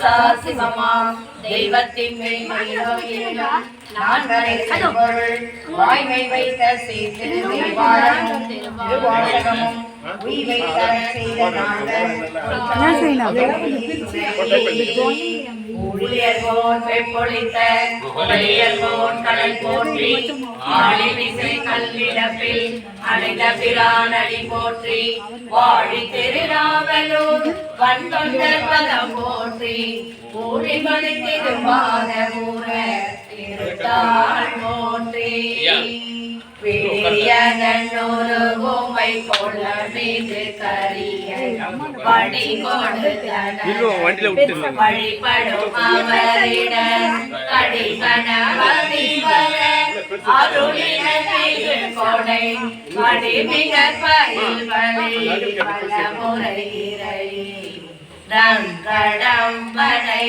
பிசாசிவமாம் தெய்வத்தின் மெய்மையிலும் நான்கரை பொருள் வாய்மை வைத்த சீர்திருவை வாழமும் திருவாசகமும் உய்வை தர செய்த ஊழியர் போன் வெப்பொழித்த உடையர் போன் கடல் போற்றி ஆழி விசை கல்விடப்பில் அடைந்த பிரானடி போற்றி வாழி திருநாவலூர் வந்தொண்டர் பதம் போற்றி ஊழி மணி திரும்பாத ஊர திருத்தாள் போற்றி. பெரிய நல்லொரு பொம்மை கொள்ள மீது கரிய படி கொடுத்த வழிபடும் அவரிடம் கொடை வடிமிகர் பயில் வழி பல முறையிறை ரங்கடம்பனை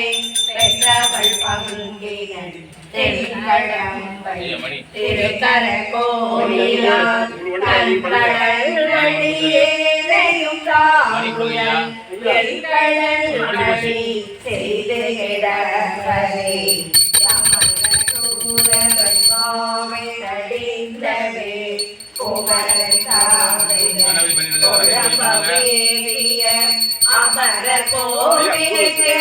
பெற்றவள் பங்கினன் தென்கடம்பை திருக்கர கோயிலார் கண்கடல் வழியேறையும் தாங்குயம் எல்கடல் வழி செய்து கிடப்பதே சமணசூரவன் கோவிலுக்கு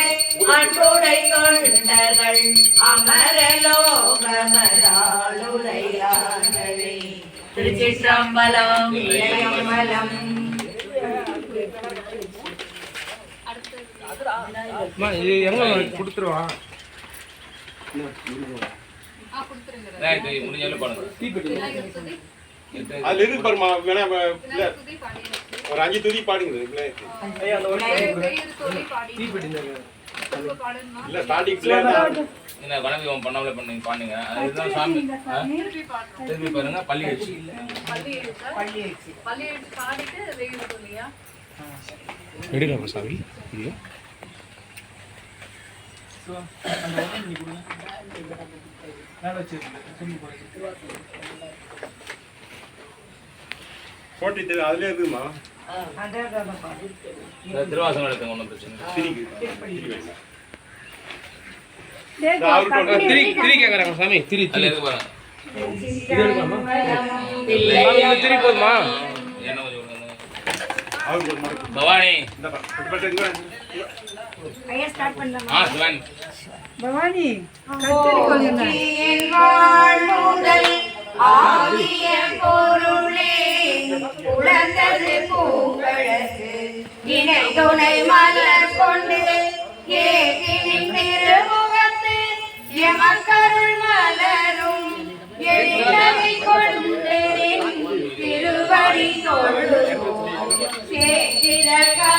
அன்புடை தொண்டர்கள் அமரலோகமதாளுடையார்களே. திருச்சிற்றம்பலம் இளையமலம் கொடுத்துருவா. அதுல இருக்கு பாருமா வேணா ஒரு அஞ்சு துதி பாடுங்க இல்ல இல்ல ஸ்டார்டிங் என்ன வனவிவம் பண்ணாமலே பண்ணுங்க பண்ணுங்க அதுதான் சாமி. ஆ? திருப்பி பாருங்க பள்ளி வச்சு எடுக்கலாமா சாமி இது போட்டி தெரி- அதுல இருக்குமா திருவாசகம் எடுத்துங்க ஒன்றும் பிரச்சனை இல்லை. திரிக்கு. திரி வேண்டாம். ஆ, திரி திரி கேக்குறாங்க சாமி. திரி திரி. இருக்கு பாருங்க திரி போதுமா. பவானி. இந்த பா- பட்டு பட்டு இங்க வா. ஆ சிவானி போற்றியின் வாழ்முதல் ஆகிய பொருளே உழந்தது பூங்கழகு இணை துணை மலர் கொண்டு ஏகினின் திருமுகத்து எமக்கருள் மலரும் எழிலவை கொண்டு திருவடி தொழுவோம். கமலங்கள்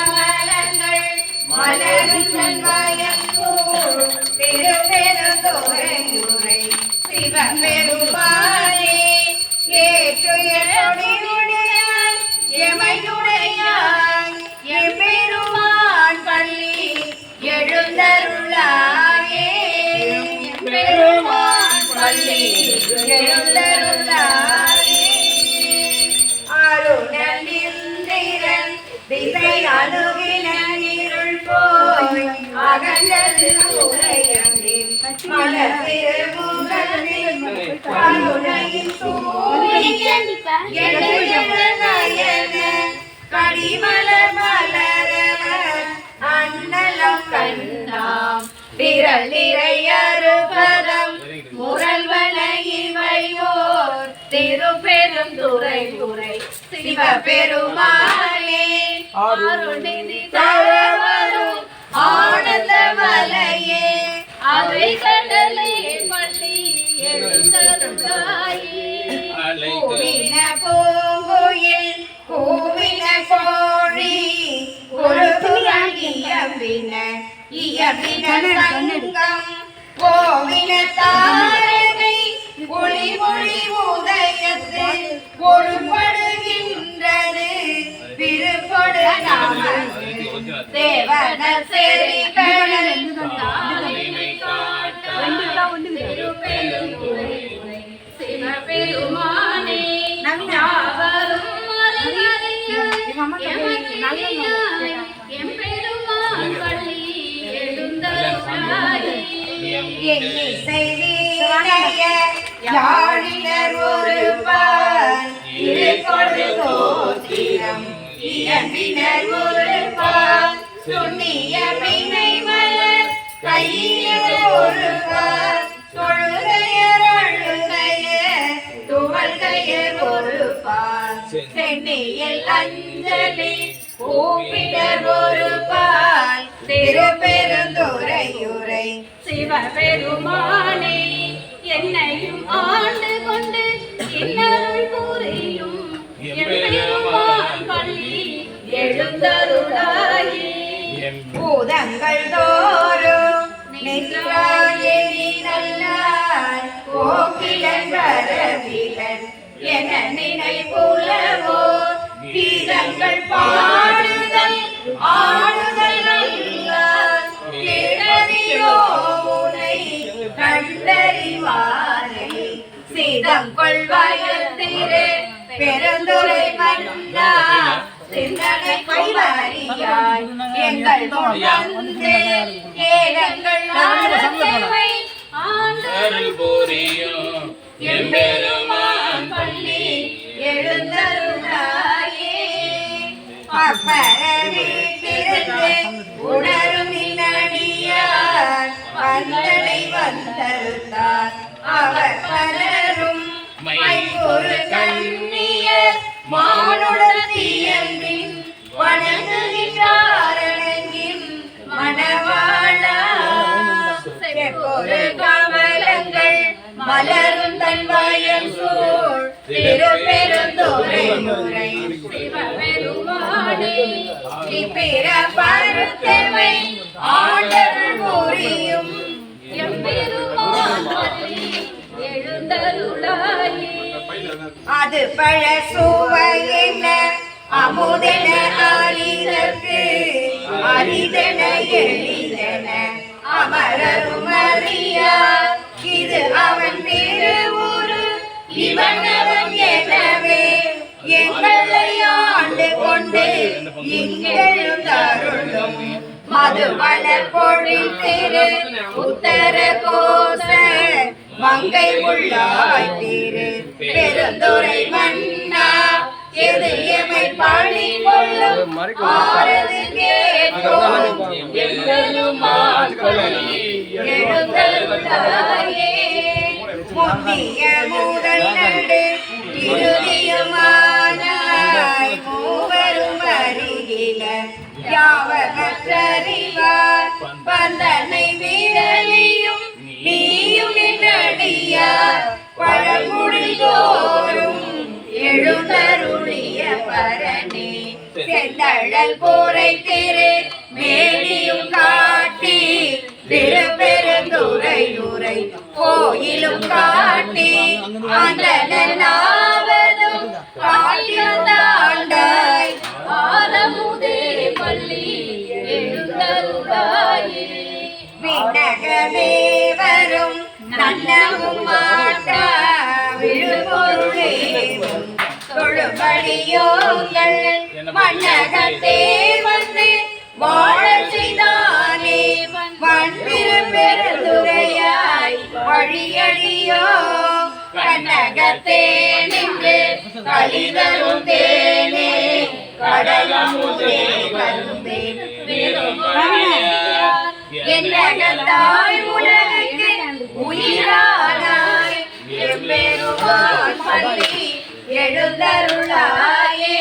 மலரும் செல்வாயங்கூர் திருப்பெருந்துறையுரை சிவபெருமானே ஏற்றுயருடையாய் எமையுடையாய் அகன்றது உரையங்கில் மலர் திருமுகத்தில் சூரியன் கடிமலர் மலர அண்ணலம் கண்ணாம் விரல் நிறையறுபதம் முரல்வன இவையோர் திருப்பெரும் துறை துறை சிவபெருமானே ஆனந்த மலையே. அவை கடலே பள்ளி எழுந்தருளாயே கூவின பூங்குயில் கூவின கோழி குறுகுரல் இயம்பின இயம்பின சங்கம். கோவின தாரகை ஒளி ஒளி உதயத்தில் கொடுபடுகின்றது திருப்படு நமக்கு தேவனர் காட்ட சிவபெருமானே யாவரும் எம்பெருமான் வீணைய யாழினர் ஒருபால் இயம்பினர் ஒருபால் சொன்னிய பிணை மலர் கையில் ஒருபால் தொழுகையர் அழுகையர் துவல்கையர் ஒருபால். சென்னையில் அஞ்சலி கூப்பிடர் ஒருபால் திருப்பெருந்துரையுரை சிவபெருமானே என்னையும் ஆண்டு கொண்டு இன்னருள் பூதங்கள் தோறும் நின்றாயி நல்லாய். வரவிலன் என நினைப்புலவோ? கீதங்கள் பாடுதல் ஆடுதல் நல்லார் கேடறியோ உனை கண்டறிவாரை. சீதம் கொள்வாயத்திரே பெருந்துரை மன்னா சிந்தனை பைவாரியாய் எங்கள் முன்னே ஏகங்கள் எம்பெருமான் பள்ளி எழுந்தருளாயே உணரும் அவர் பலரும் கண்ணியர் மா வணங்குகின்றாரணின் மணவாளா. செப்பொரு கமலங்கள் மலரும் தன் வயம் சூழ். திருப்பெருந்துரை முறை சிவபெருமானே. பிற பருத்தமை புரியும் எழுந்தருளாயே. அது பழ சுவையென அமுதென அரிதற்கு அரிதென எளிதென அமரரும் அறியா. இது அவன் வேறு ஊரு இவன் அவன் எனவே. எங்களை ஆண்டு கொண்டு இங்கெழுந்தருளும் மதுவள பொழில் திரு உத்தர கோச மங்கை உள்ளாய் திரு. பெருந்துரை மன்னா எமை பழி. கொள்ளும் ஆரது கேட்போம் எங்களுமான் பள்ளி எழுந்தருளாயே முன்னிய முதல் நடு இறுதியுமானாய் மூவரும் அருகில யாவகற்றறிவார். பந்தனை விரலியும் நீயும் நின்றடியார். பழங்குடி பரணி செந்தழல் போரை திரு மேனியும் காட்டி திருப்பெருந்துரையுரை கோயிலும் காட்டி அந்த நாவதும் காட்டியதாண்டாய் ஆரமுதே பள்ளி எழுந்தருளாயே. விண்ணகமே வரும் நன்னமும் தொழுபடியோங்கள் மன்னகத்தே வந்து வாழச் செய்தானே. வன்பிரு பெருந்துரையாய் வழியடியோ. கண்ணகத்தே நின்று கலிதரும் தேனே கடலமுதே கரும்பே என்னகத்தாய் உலகுக்கு உயிரானாய். எம்பெருமான் பள்ளி எழுந்தருளாயே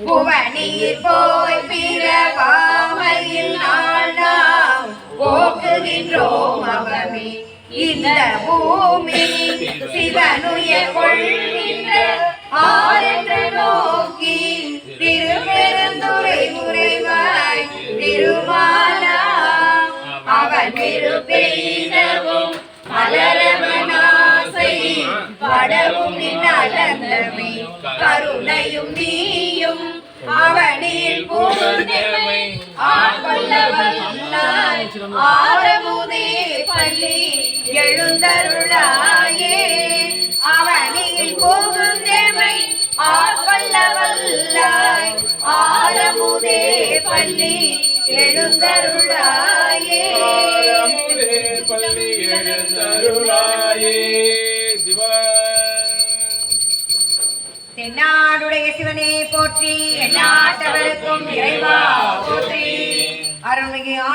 புவனில் போய் பிறவாமையில் நாள் நாம் போக்குகின்றோம் அவமே. இந்த பூமி சிவனுய கொள்கின்ற ஆரென்ற நோக்கி திருப்பெருந்துரை முறைவாய் திருமாலா. அவன் திருப்பெய்தவும் மலரவனா படவும் நலந்தமை கருணையும் நீயும் அவனில் பூந்தமை ஆட்கொள்ளவல்லாய் ஆரமுதே பள்ளி எழுந்தருளாயே. அவனில் புகுந்தமை ஆட்கொள்ளவல்லாய் ஆரமுதே பள்ளி எழுந்தருளாயே. பள்ளி எழுந்தருளாயே. சிவா என்னாடுடைய சிவனே போற்றி. எந்நாட்டவருக்கும் இறைவா போற்றி. அருள்மிகு